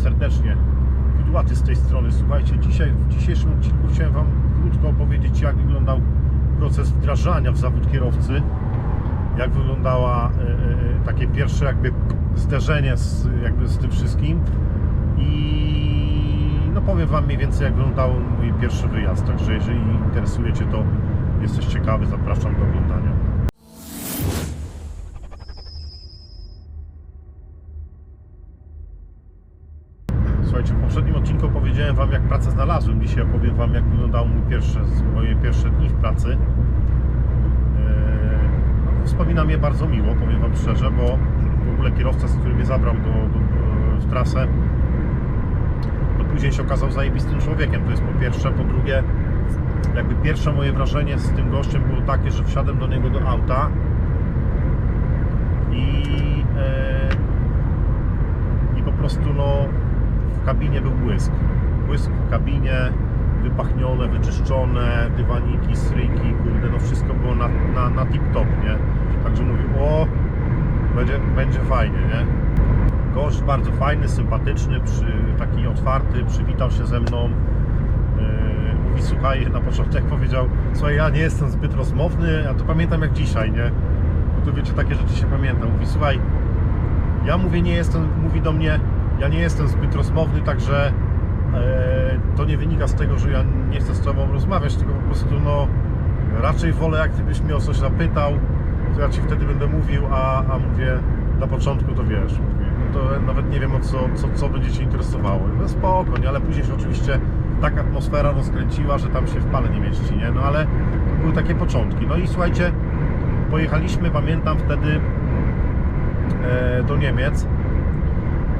serdecznie. Kudłaty z tej strony. Słuchajcie, dzisiaj, w dzisiejszym odcinku chciałem Wam krótko opowiedzieć, jak wyglądał proces wdrażania w zawód kierowcy. Jak wyglądała e, e, takie pierwsze jakby zderzenie z, jakby z tym wszystkim. I no powiem Wam mniej więcej, jak wyglądał mój pierwszy wyjazd. Także jeżeli interesujecie, to jesteś ciekawy, zapraszam do oglądania. Słuchajcie, w poprzednim odcinku powiedziałem Wam, jak pracę znalazłem. Dzisiaj opowiem Wam, jak wyglądały mój pierwsze, moje pierwsze dni w pracy. Eee, no, Wspominam je bardzo miło, powiem Wam szczerze, bo w ogóle kierowca, z który mnie zabrał do, do, w trasę, no później się okazał zajebistym człowiekiem. To jest po pierwsze. Po drugie, jakby pierwsze moje wrażenie z tym gościem było takie, że wsiadłem do niego do auta i, e, i po prostu no w kabinie był błysk. Błysk w kabinie, wypachnione, wyczyszczone, dywaniki, stryjki, kurde, no wszystko było na, na, na tip-top, nie? Także mówię, o, będzie, będzie fajnie, nie? Gość bardzo fajny, sympatyczny, przy, taki otwarty, przywitał się ze mną. Yy, mówi, słuchaj, na początek powiedział, słuchaj, ja nie jestem zbyt rozmowny, a to pamiętam jak dzisiaj, nie? Bo tu wiecie, takie rzeczy się pamięta. Mówi, słuchaj, ja mówię, nie jestem, mówi do mnie, ja nie jestem zbyt rozmowny, także e, to nie wynika z tego, że ja nie chcę z Tobą rozmawiać, tylko po prostu, no, raczej wolę, jak Gdybyś mnie o coś zapytał, to ja Ci wtedy będę mówił, a, a mówię, na początku to wiesz, no to nawet nie wiem, o co, co, co będzie Cię interesowało. No spoko, nie? ale później się oczywiście taka atmosfera rozkręciła, że tam się w pale nie mieści, nie? No ale były takie początki. No i słuchajcie, pojechaliśmy, pamiętam wtedy e, do Niemiec.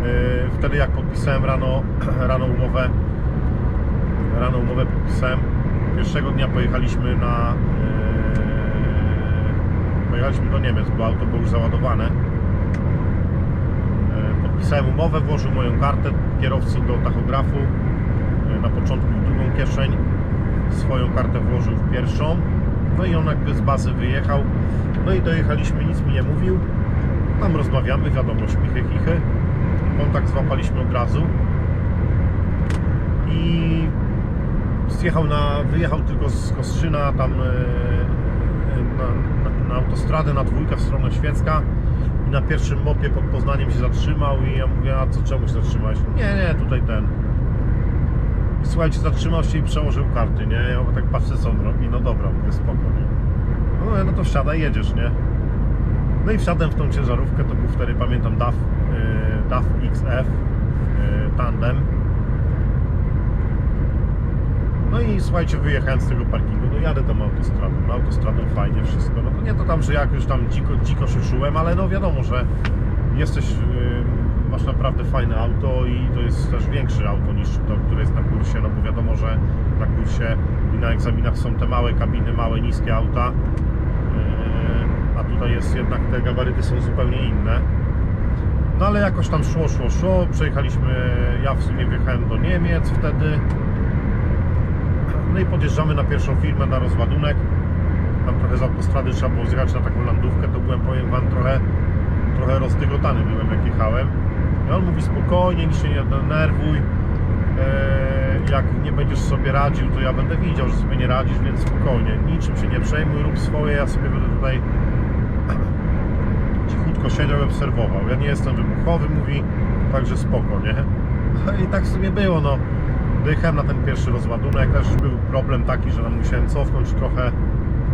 E, Wtedy jak podpisałem rano, rano umowę, rano umowę podpisałem. Pierwszego dnia pojechaliśmy na e, pojechaliśmy do Niemiec, bo auto było już załadowane. E, Podpisałem umowę, włożył moją kartę kierowcy do tachografu. Na początku w drugą kieszeń, swoją kartę włożył w pierwszą. No i on jakby z bazy wyjechał. No i dojechaliśmy, nic mi nie mówił. Tam rozmawiamy, wiadomo, śmichy, chichy. Kontakt złapaliśmy od razu. I zjechał na, wyjechał tylko z Kostrzyna tam e, na, na, na autostradę, na dwójkę w stronę Świecka i na pierwszym mopie pod Poznaniem się zatrzymał i ja mówię, a co, czemu się zatrzymałeś? Nie, nie, tutaj ten. I słuchajcie, zatrzymał się i przełożył karty, nie? Ja tak patrzę, co on robi, no dobra, mówię, spoko, nie? No, no to wsiadaj, jedziesz, nie? No i wsiadłem w tą ciężarówkę, to był wtedy, pamiętam, DAF, yy, DAF XF yy, tandem. No i słuchajcie, wyjechałem z tego parkingu, no jadę tam autostradą, no autostradą fajnie wszystko, no to nie to tam, że jakoś tam dziko, dziko się czułem, ale no wiadomo, że jesteś, yy, masz naprawdę fajne auto i to jest też większe auto niż to, które jest na kursie, no bo wiadomo, że na kursie i na egzaminach są te małe kabiny, małe, niskie auta, tutaj jest jednak, te gabaryty są zupełnie inne. No ale jakoś tam szło, szło, szło, przejechaliśmy, ja w sumie wjechałem do Niemiec wtedy, no i podjeżdżamy na pierwszą firmę, na rozładunek. Tam trochę z autostrady trzeba było zjechać na taką landówkę, to byłem, powiem Wam, trochę, trochę rozdygotany byłem, jak jechałem. I on mówi spokojnie, nic się nie denerwuj. Eee, jak nie będziesz sobie radził, to ja będę widział, że sobie nie radzisz, więc spokojnie, niczym się nie przejmuj, rób swoje, ja sobie będę tutaj siedział i obserwował. Ja nie jestem wybuchowy, mówi, także spoko, nie? No i tak w sumie było, no. Dojechałem na ten pierwszy rozładunek, też był problem taki, że tam musiałem cofnąć trochę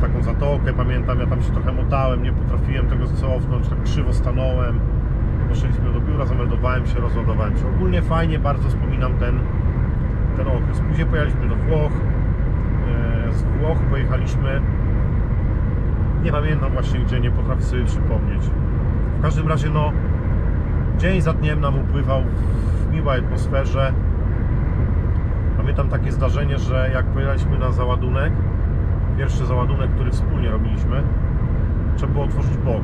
taką zatokę, pamiętam, ja tam się trochę motałem, nie potrafiłem tego cofnąć, tak krzywo stanąłem. Poszliśmy do biura, zameldowałem się, rozładowałem się. Ogólnie fajnie, bardzo wspominam ten, ten okres. Później pojechaliśmy do Włoch. E, Z Włoch pojechaliśmy, nie pamiętam właśnie gdzie, nie potrafię sobie przypomnieć. W każdym razie, no, dzień za dniem nam upływał w miłej atmosferze. Pamiętam takie zdarzenie, że jak pojechaliśmy na załadunek, pierwszy załadunek, który wspólnie robiliśmy, trzeba było otworzyć bok.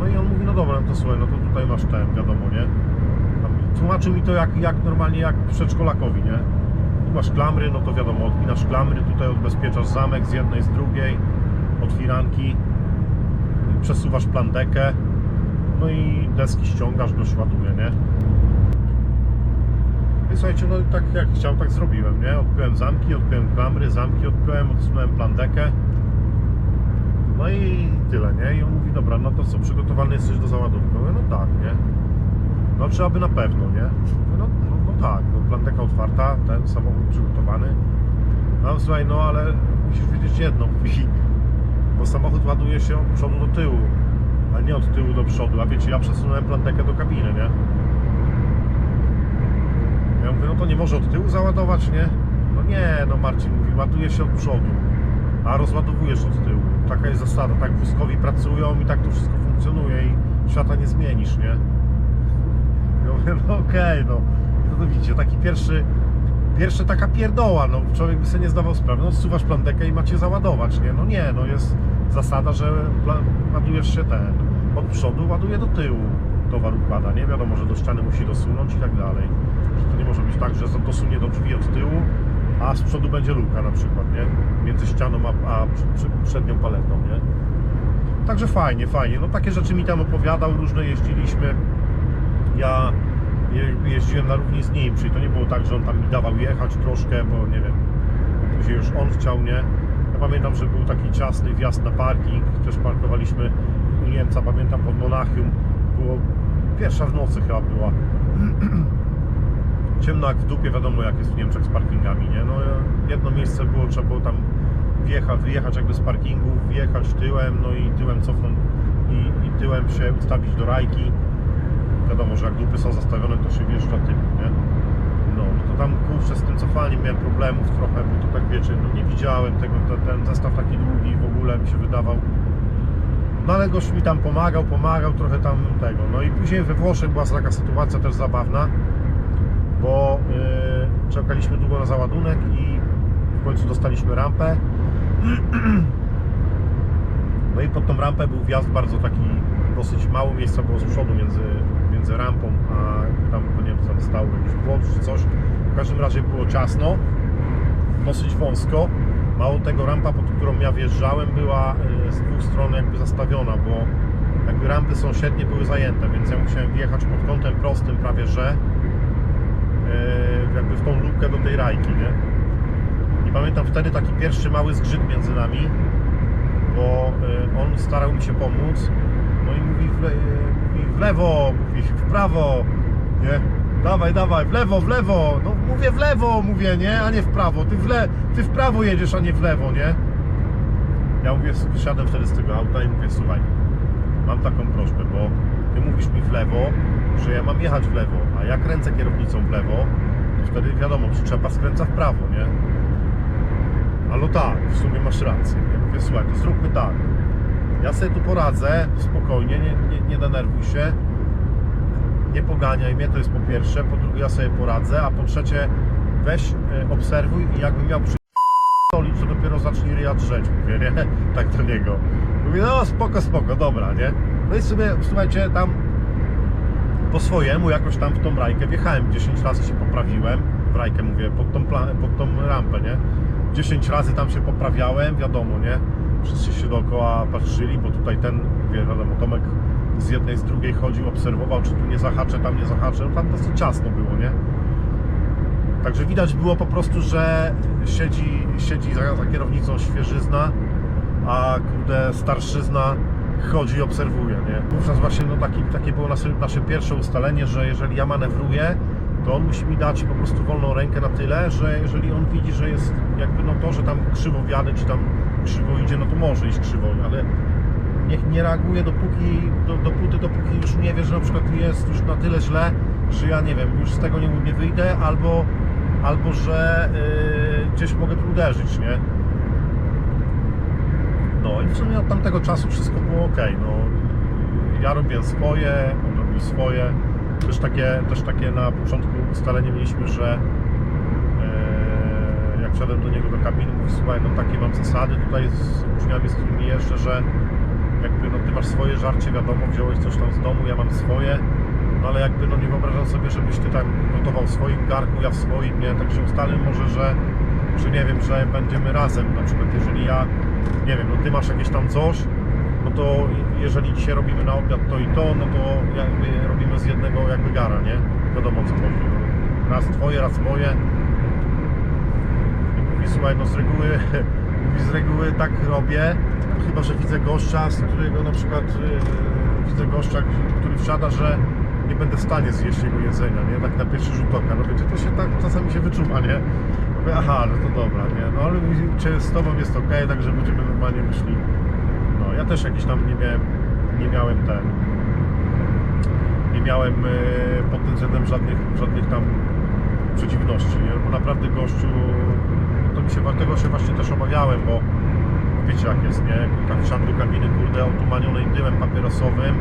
No i on mówi, no dobra, no to słuchaj, no to tutaj masz ten, wiadomo, nie? Tam Tłumaczył mi to jak, jak normalnie, jak przedszkolakowi, nie? Tu masz klamry, no to wiadomo, odpinasz klamry, tutaj odbezpieczasz zamek z jednej, z drugiej, otwiranki, przesuwasz plandekę, no i deski ściągasz, goś ładuje, nie? I słuchajcie, no tak jak chciał, tak zrobiłem, nie? Odpiąłem zamki, odpiąłem klamry, zamki odpiąłem, odsunąłem plandekę. No i tyle, nie? I on mówi, dobra, no to co, przygotowany jesteś do załadunku? Mówię, no tak, nie? No trzeba by na pewno, nie? Mówię, No, no, no tak, no plandeka otwarta, ten samochód przygotowany. No słuchaj, no ale musisz wiedzieć jedno, bo samochód ładuje się od przodu do tyłu, a nie od tyłu do przodu. A wiecie, ja przesunąłem plantekę do kabiny, nie? Ja mówię, no to nie może od tyłu załadować, nie? No nie, no Marcin mówi, ładuje się od przodu, a rozładowujesz od tyłu. Taka jest zasada, tak wózkowi pracują i tak to wszystko funkcjonuje i świata nie zmienisz, nie? Ja mówię, no okej, no. I to widzicie, taki pierwszy, pierwsza taka pierdoła, no człowiek by sobie nie zdawał sprawy, no zsuwasz plantekę i macie załadować, nie? No nie, no jest zasada, że ładujesz się ten, od przodu ładuje do tyłu towar układa, nie? Wiadomo, że do ściany musi dosunąć i tak dalej. To nie może być tak, że dosunie do drzwi od tyłu, a z przodu będzie luka na przykład, nie? Między ścianą a, a przednią paletą, nie? Także fajnie, fajnie. No takie rzeczy mi tam opowiadał, różne jeździliśmy. Ja je- jeździłem na równi z nim, czyli to nie było tak, że on tam mi dawał jechać troszkę, bo nie wiem, później już on chciał, nie? Pamiętam, że był taki ciasny wjazd na parking, też parkowaliśmy u Niemca, pamiętam pod Monachium, było pierwsza w nocy chyba była. Ciemno jak w dupie, wiadomo jak jest w Niemczech z parkingami, nie? No jedno miejsce było, trzeba było tam wjechać, wyjechać jakby z parkingu, wjechać tyłem, no i tyłem cofnąć i, i tyłem się ustawić do rajki. Wiadomo, że jak dupy są zastawione, to się wjeżdża tyłem, nie? To tam kurczę z tym cofaniem miałem problemów trochę, bo to tak wiecie, no nie widziałem tego, ten, ten zestaw taki długi w ogóle mi się wydawał. No ale gość mi tam pomagał, pomagał trochę tam tego. No i później we Włoszech była taka sytuacja też zabawna, bo yy, czekaliśmy długo na załadunek i w końcu dostaliśmy rampę. No i pod tą rampę był wjazd bardzo taki, dosyć mało miejsca było z przodu między, między rampą, a tam, nie wiem, tam stał jakiś płot czy coś. W każdym razie było ciasno, dosyć wąsko. Mało tego, rampa, pod którą ja wjeżdżałem, była y, z dwóch stron jakby zastawiona, bo jakby rampy sąsiednie były zajęte, więc ja musiałem wjechać pod kątem prostym prawie, że y, jakby w tą lubkę do tej rajki, nie? I pamiętam wtedy taki pierwszy mały zgrzyt między nami, bo y, on starał mi się pomóc, no i mówi w, le, mówi w lewo, mówi w prawo, nie? Dawaj, dawaj, w lewo, w lewo, no mówię w lewo, mówię, nie? A nie w prawo, ty w, le, ty w prawo jedziesz, a nie w lewo, nie? Ja mówię, wysiadłem wtedy z tego auta i mówię, słuchaj, mam taką prośbę, bo ty mówisz mi w lewo, że ja mam jechać w lewo, a jak kręcę kierownicą w lewo, to wtedy wiadomo, przyczepa skręca w prawo, nie? Ale tak, w sumie masz rację. Ja mówię, słuchaj, to zróbmy tak. Ja sobie tu poradzę, spokojnie, nie, nie, nie denerwuj się. Nie poganiaj mnie, to jest po pierwsze. Po drugie, ja sobie poradzę, a po trzecie, weź, e, obserwuj i jakbym miał przyolić, to dopiero zacznij ryja drzeć, mówię, nie? Tak do niego. Mówię, no spoko, spoko, dobra, nie? No i sobie, słuchajcie, tam po swojemu jakoś tam w tą rajkę wjechałem. 10 razy się poprawiłem. W rajkę mówię, pod tą, pod tą rampę, nie? 10 razy tam się poprawiałem, wiadomo, nie? Wszyscy się dookoła patrzyli, bo tutaj ten, wie, wiadomo, Tomek z jednej, z drugiej chodził, obserwował, czy tu nie zahaczę, tam nie zahaczę. No tam dosyć ciasno było, nie? Także widać było po prostu, że siedzi, siedzi za, za kierownicą świeżyzna, a kurde starszyzna chodzi i obserwuje, nie? Wówczas właśnie no, taki, takie było nasze, nasze pierwsze ustalenie, że jeżeli ja manewruję, to on musi mi dać po prostu wolną rękę na tyle, że jeżeli on widzi, że jest jakby no to, że tam krzywo wjadę, czy tam krzywo idzie, no to może iść krzywo, ale niech nie reaguje dopóki, do, dopóty, dopóki już nie wie, że na przykład jest już na tyle źle, że ja nie wiem, już z tego nie, nie wyjdę, albo, albo że yy, gdzieś mogę tu uderzyć, nie? No i w sumie od tamtego czasu wszystko było ok. No, ja robię swoje, on robił swoje. Też takie, też takie na początku ustalenie mieliśmy, że jak wszedłem do niego do kabiny, mówi słuchaj, no takie mam zasady tutaj z uczniami, z którymi jeżdżę, że jakby no ty masz swoje żarcie, wiadomo, wziąłeś coś tam z domu, ja mam swoje, no ale jakby no nie wyobrażam sobie, żebyś ty tam gotował w swoim garku, ja w swoim, nie, także ustalmy może, że, że nie wiem, że będziemy razem, na przykład jeżeli ja, nie wiem, no ty masz jakieś tam coś, no to jeżeli dzisiaj robimy na obiad to i to, no to jakby robimy z jednego jakby gara, nie? Wiadomo co chodzi. Raz twoje, raz moje. Słuchaj, no z reguły, z reguły tak robię, chyba, że widzę gościa, z którego na przykład yy, widzę gościa, który wsiada, że nie będę w stanie zjeść jego jedzenia, nie? Tak na pierwszy rzut oka. No wiecie, to się tak czasami się wyczuma, nie? Mówię, aha, no to dobra, nie? No ale czy z tobą jest ok, także będziemy normalnie myśli. No ja też jakiś tam nie miałem, nie miałem ten, nie miałem e, pod tym względem żadnych, żadnych tam przeciwności, nie? Bo naprawdę gościu, się, tego się właśnie też obawiałem, bo wiecie jak jest, nie? Tak do kabiny, kurde, otumanionej dymem papierosowym,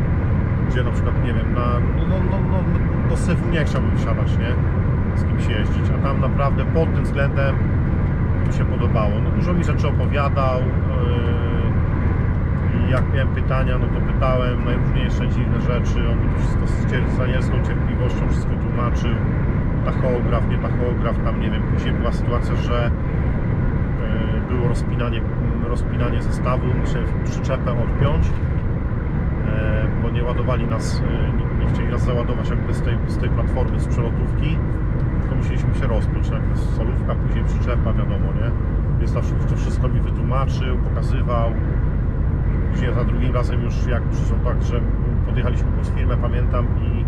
gdzie na przykład, nie wiem, na, no, no, no, no, do syfu nie chciałbym wsiadać, nie? Z kimś jeździć, a tam naprawdę pod tym względem mi się podobało. No, dużo mi rzeczy opowiadał yy, i jak miałem pytania, no to pytałem najróżniejsze dziwne rzeczy, on mi to wszystko z cier- z anielską cierpliwością wszystko tłumaczył. Tachograf, nie tachograf, tam nie wiem, później była sytuacja, że było rozpinanie, rozpinanie zestawu, musiałem przyczepę odpiąć, e, bo nie ładowali nas, e, nie, nie chcieli nas załadować jakby z tej, z tej platformy z przelotówki, tylko musieliśmy się rozpiąć, najpierw solówka, później przyczepa, wiadomo, nie? Więc to wszystko mi wytłumaczył, pokazywał. Później za drugim razem już jak przyszło tak, że podjechaliśmy pod firmę, pamiętam i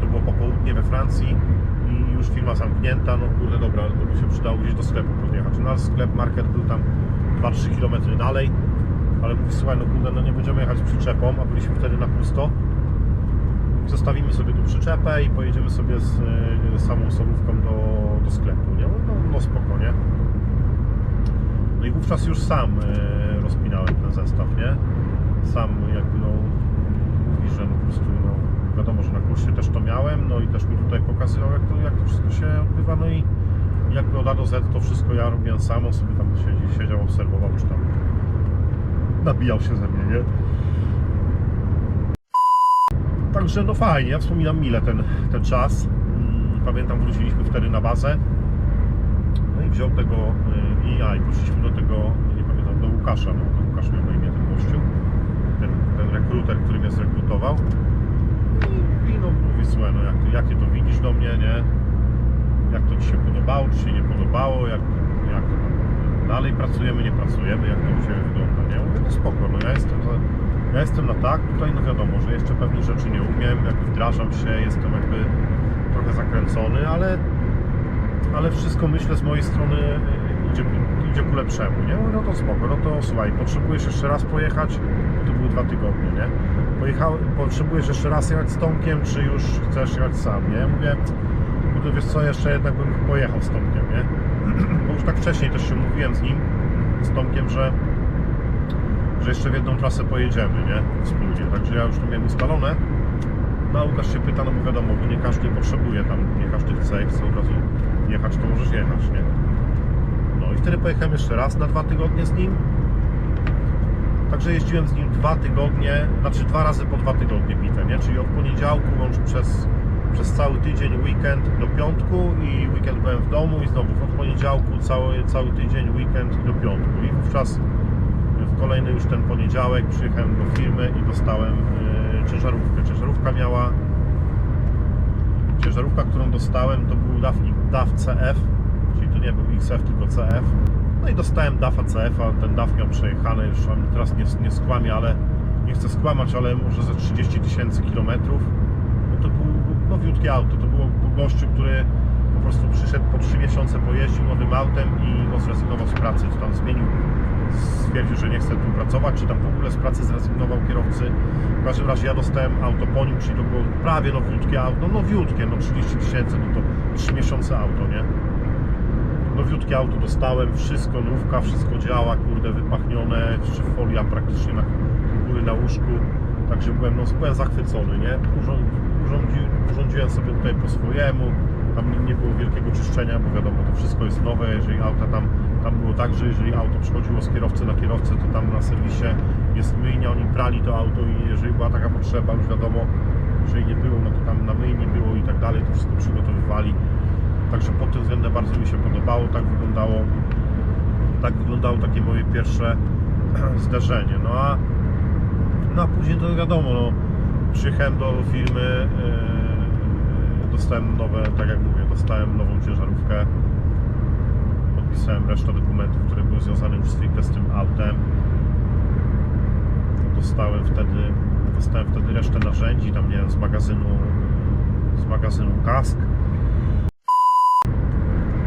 to było popołudnie we Francji i już firma zamknięta, no kurde dobra, to by się przydało gdzieś do sklepu podjechać. No ale sklep, market był tam 2-3 km dalej, ale mówi, słuchaj, no kurde, no nie będziemy jechać z przyczepą, a byliśmy wtedy na pusto. Zostawimy sobie tu przyczepę i pojedziemy sobie z e, samą solówką do, do sklepu, nie? No, no? No i wówczas już sam e, rozpinałem ten zestaw, nie? Sam jakby no mówi, że no po prostu no wiadomo, że na miałem, no i też mi tutaj pokazywał jak to, jak to wszystko się odbywa, no i jakby od A do Z to wszystko ja robiłem sam, sobie tam siedzi, siedział, obserwował, czy tam nabijał się ze mnie, nie? Także no fajnie, ja wspominam mile ten, ten czas. Mm, Pamiętam, wróciliśmy wtedy na bazę. No i wziął tego y, i ja i poszliśmy do tego, nie pamiętam, do Łukasza, no to Łukasz miał na imię ten gościu, ten, ten rekruter, który mnie zrekrutował. I no jak, jakie to widzisz do mnie, nie? Jak to Ci się podobało, czy się nie podobało, jak, jak dalej pracujemy, nie pracujemy, jak to u Ciebie wygląda, nie? Mówię, no spoko, no ja jestem, ja jestem na tak, tutaj no wiadomo, że jeszcze pewnych rzeczy nie umiem, jakby wdrażam się, jestem jakby trochę zakręcony, ale ale wszystko myślę z mojej strony y, idzie, idzie ku lepszemu, nie? Mówię, No to spoko, no to słuchaj, potrzebujesz jeszcze raz pojechać, to były dwa tygodnie, nie? Pojechał, potrzebujesz jeszcze raz jechać z Tomkiem, czy już chcesz jechać sam, nie? Mówię, to wiesz co, jeszcze jednak bym pojechał z Tomkiem, nie? Bo już tak wcześniej też się mówiłem z nim, z Tomkiem, że że jeszcze w jedną trasę pojedziemy, nie? Wspólnie, także ja już to miałem ustalone. No a Łukasz się pyta, no bo wiadomo, bo nie każdy potrzebuje tam, nie każdy chce i chce od razu jechać, to możesz jechać, nie? No i wtedy pojechałem jeszcze raz na dwa tygodnie z nim. Także jeździłem z nim dwa tygodnie, znaczy dwa razy po dwa tygodnie bite, nie? Czyli od poniedziałku łącz przez, przez cały tydzień, weekend do piątku i weekend byłem w domu i znowu od poniedziałku cały, cały tydzień, weekend do piątku i wówczas w kolejny już ten poniedziałek przyjechałem do firmy i dostałem e, ciężarówkę. Ciężarówka miała ciężarówka, którą dostałem to był DAF, DAF CF, czyli to nie był XF, tylko CF. No i dostałem DAFa CF-a, ten DAF miał przejechane, już wam teraz nie, nie skłamię, ale nie chcę skłamać, ale może ze 30 tysięcy kilometrów. No to był nowiutkie auto, to było po gościu, który po prostu przyszedł po 3 miesiące, pojeździł nowym autem i no, zrezygnował z pracy, czy tam zmienił, stwierdził, że nie chce tu pracować, czy tam w ogóle z pracy zrezygnował kierowcy. W każdym razie ja dostałem auto po nim, czyli to było prawie nowiutkie auto, no nowiutkie, no 30 tysięcy, no to 3 miesiące auto, nie? Nowiutkie auto dostałem, wszystko nówka, wszystko działa, kurde, wypachnione, jeszcze folia praktycznie na góry na łóżku, także byłem, no, zachwycony, nie? Urząd, urządzi, urządziłem sobie tutaj po swojemu, tam nie- nie było wielkiego czyszczenia, bo wiadomo, to wszystko jest nowe, jeżeli auta tam, tam było tak, że jeżeli auto przechodziło z kierowcy na kierowcę, to tam na serwisie jest myjnia, oni prali to auto i jeżeli była taka potrzeba, już wiadomo, jeżeli nie było, no to tam na myjni było i tak dalej, to wszystko przygotowywali. Także pod tym względem bardzo mi się podobało, tak wyglądało, tak wyglądało takie moje pierwsze zderzenie. No a, no a później to wiadomo, no, przyjechałem do firmy, e, dostałem nowe, tak jak mówię, dostałem nową ciężarówkę. Podpisałem resztę dokumentów, które były związane już stricte z tym autem. Dostałem wtedy, dostałem wtedy resztę narzędzi, tam nie wiem, z magazynu, z magazynu kask.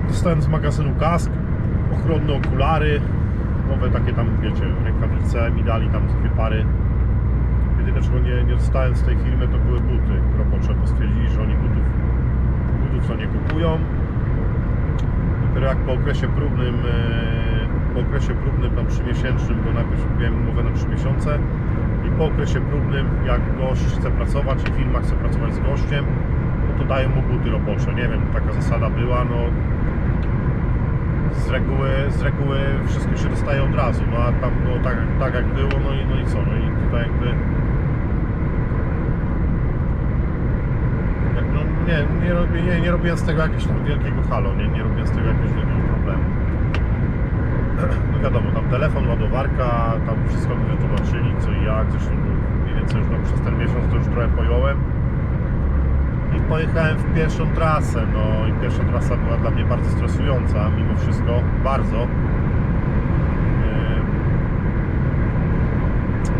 Dostałem z magazynu kask, ochronne okulary, nowe takie tam, wiecie, rękawice, mi dali tam dwie pary. Jedyne czego nie, nie dostałem z tej firmy to były buty robocze, bo stwierdzili, że oni butów, butów to nie kupują. Dopiero jak po okresie próbnym, e, po okresie próbnym tam 3-miesięcznym, bo najpierw kupiłem umowę na 3 miesiące i po okresie próbnym, jak gość chce pracować i firma chce pracować z gościem, no to dają mu buty robocze. Nie wiem, taka zasada była, no z reguły, z reguły wszystko się dostaje od razu, no a tam no, tak, tak jak było, no i, no i co, no i tutaj jakby jak, no, nie, nie, robię, nie, nie robię z tego jakiegoś tam wielkiego halo, nie, nie robię z tego jakiegoś wielkiego problemu. No wiadomo, tam telefon, ładowarka, tam wszystko mi wytłumaczyli, co i jak, zresztą mniej więcej już no, przez ten miesiąc to już trochę pojąłem. I pojechałem w pierwszą trasę, no i pierwsza trasa była dla mnie bardzo stresująca, mimo wszystko, bardzo.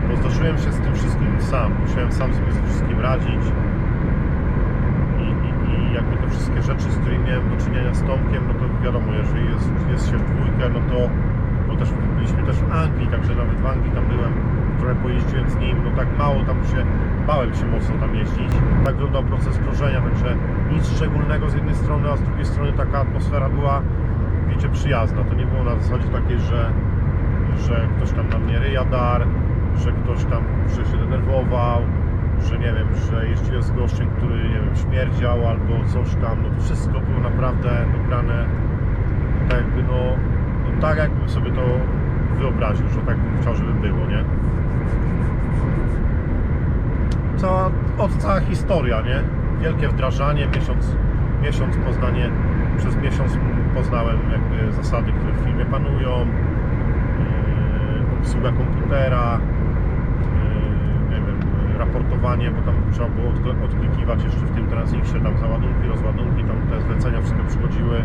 Bo zdarzyłem się z tym wszystkim sam, musiałem sam sobie z wszystkim radzić. I, i, I jakby te wszystkie rzeczy, z którymi miałem do czynienia z Tomkiem, no to wiadomo, jeżeli jest, jest się w dwójkę, no to, bo też byliśmy też w Anglii, także nawet w Anglii tam byłem, trochę pojeździłem z nim, no tak mało tam się, bałem się mocno tam jeździć. Tak wyglądał proces krążenia, także nic szczególnego z jednej strony, a z drugiej strony taka atmosfera była, wiecie, przyjazna. To nie było na zasadzie takiej, że, że ktoś tam na mnie ryja dar, że ktoś tam że się denerwował, że nie wiem, że jeździłem z gościem, który, nie wiem, śmierdział albo coś tam, no to wszystko było naprawdę dobrane tak jakby, no, tak jakbym sobie to wyobraził, że tak bym chciał, żeby było, nie? Cała, od cała historia, nie? Wielkie wdrażanie, miesiąc, miesiąc poznanie, przez miesiąc poznałem jakby zasady, które w firmie panują, yy, obsługa komputera, yy, raportowanie, bo tam trzeba było odklikiwać jeszcze w tym transiksie, tam załadunki, rozładunki, tam te zlecenia wszystko przychodziły.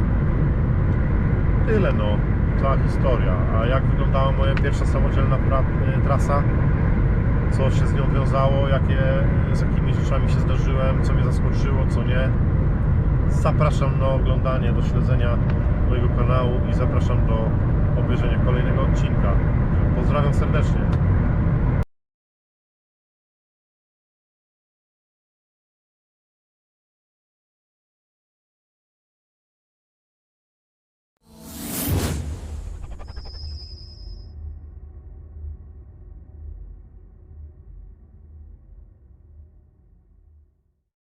Tyle no, historia. A jak wyglądała moja pierwsza samodzielna y, trasa? Co się z nią wiązało? Jakie, z jakimi rzeczami się zdarzyłem? Co mnie zaskoczyło, co nie? Zapraszam na oglądanie, do śledzenia mojego kanału i zapraszam do obejrzenia kolejnego odcinka. Pozdrawiam serdecznie.